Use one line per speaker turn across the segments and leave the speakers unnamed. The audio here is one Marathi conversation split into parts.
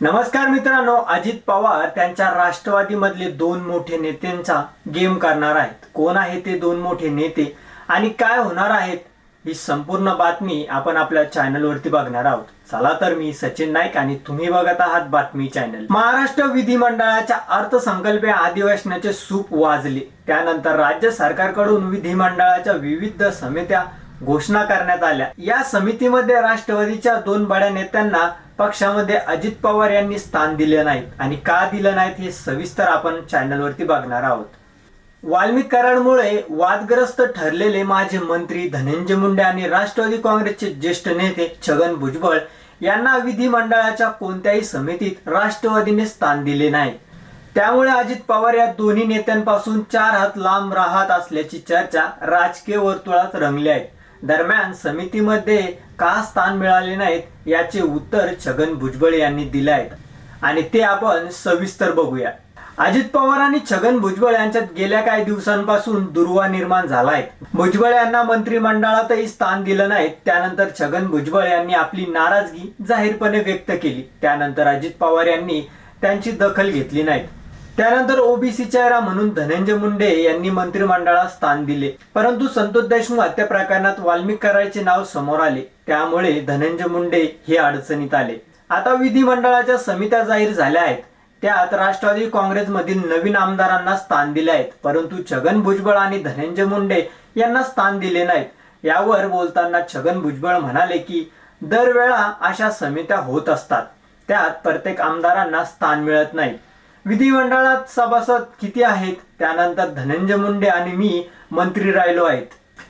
नमस्कार मित्रांनो अजित पवार त्यांच्या राष्ट्रवादीमधले दोन मोठे नेत्यांचा गेम करणार आहेत. कोण आहे ते दोन मोठे नेते आणि काय होणार आहेत ही संपूर्ण बातमी आपण आपल्या चॅनलवरती बघणार आहोत. चला तर मी सचिन नाईक आणि तुम्ही बघत आहात बातमी चॅनल. महाराष्ट्र विधिमंडळाच्या अर्थसंकल्पीय अधिवेशनाचे सूप वाजले. त्यानंतर राज्य सरकारकडून विधिमंडळाच्या विविध समित्या घोषणा करण्यात आल्या. या समितीमध्ये राष्ट्रवादीच्या दोन बड्या नेत्यांना पक्षामध्ये अजित पवार यांनी स्थान दिले नाहीत. आणि का दिलं नाहीत हे सविस्तर आपण चॅनलवरती बघणार आहोत. वाल्मिक कराडमुळे वादग्रस्त ठरलेले माजी मंत्री धनंजय मुंडे आणि राष्ट्रवादी काँग्रेसचे ज्येष्ठ नेते छगन भुजबळ यांना विधिमंडळाच्या कोणत्याही समितीत राष्ट्रवादीने स्थान दिले नाही. त्यामुळे अजित पवार या दोन्ही नेत्यांपासून चार हात लांब राहत असल्याची चर्चा राजकीय वर्तुळात रंगली आहे. दरम्यान समितीमध्ये का स्थान मिळाले नाहीत याचे उत्तर छगन भुजबळ यांनी दिले आहेत आणि ते आपण सविस्तर बघूया. अजित पवार आणि छगन भुजबळ यांच्यात गेल्या काही दिवसांपासून दुर्वा निर्माण झालाय. भुजबळ यांना मंत्रिमंडळातही स्थान दिलं नाही त्यानंतर छगन भुजबळ यांनी आपली नाराजगी जाहीरपणे व्यक्त केली. त्यानंतर अजित पवार यांनी त्यांची दखल घेतली नाही त्यानंतर ओबीसी चेहरा म्हणून धनंजय मुंडे यांनी मंत्रिमंडळात स्थान दिले. परंतु संतोष देशमुख हत्या प्रकरणात वाल्मिक करायचे नाव समोर आले. त्यामुळे धनंजय मुंडे हे अडचणीत आले. आता विधिमंडळाच्या समित्या जाहीर झाल्या आहेत. त्यात राष्ट्रवादी काँग्रेसमधील नवीन आमदारांना स्थान दिले आहेत. परंतु छगन भुजबळ आणि धनंजय मुंडे यांना स्थान दिले नाहीत. यावर बोलताना छगन भुजबळ म्हणाले की दरवेळा अशा समित्या होत असतात. त्यात प्रत्येक आमदारांना स्थान मिळत नाही. विधिमंडळात सभासद किती आहेत? त्यानंतर धनंजय मुंडे आणि मी मंत्री राहिलो आहेत.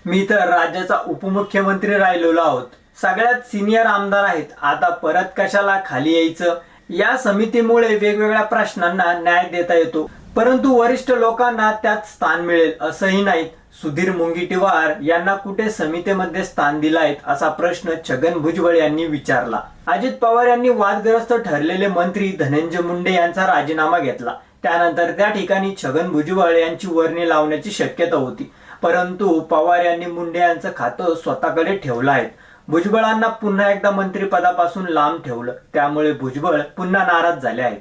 मी तर राज्याचा उपमुख्यमंत्री राहिलेलो आहोत. सगळ्यात सिनियर आमदार आहेत. आता परत कशाला खाली यायचं? या समितीमुळे वेगवेगळ्या प्रश्नांना न्याय देता येतो. परंतु वरिष्ठ लोकांना त्यात स्थान मिळेल असंही नाही सुधीर मुंगीटीवार यांना कुठे समितीमध्ये स्थान दिलाय असा प्रश्न छगन भुजबळ यांनी विचारला. अजित पवार यांनी वादग्रस्त ठरलेले मंत्री धनंजय मुंडे यांचा राजीनामा घेतला. त्यानंतर त्या ठिकाणी छगन भुजबळ यांची वर्णी लावण्याची शक्यता होती. परंतु पवार यांनी मुंडे यांचं खातं स्वतःकडे ठेवलं आहे भुजबळांना पुन्हा एकदा मंत्रिपदापासून लांब ठेवलं. त्यामुळे भुजबळ पुन्हा नाराज झाले आहेत.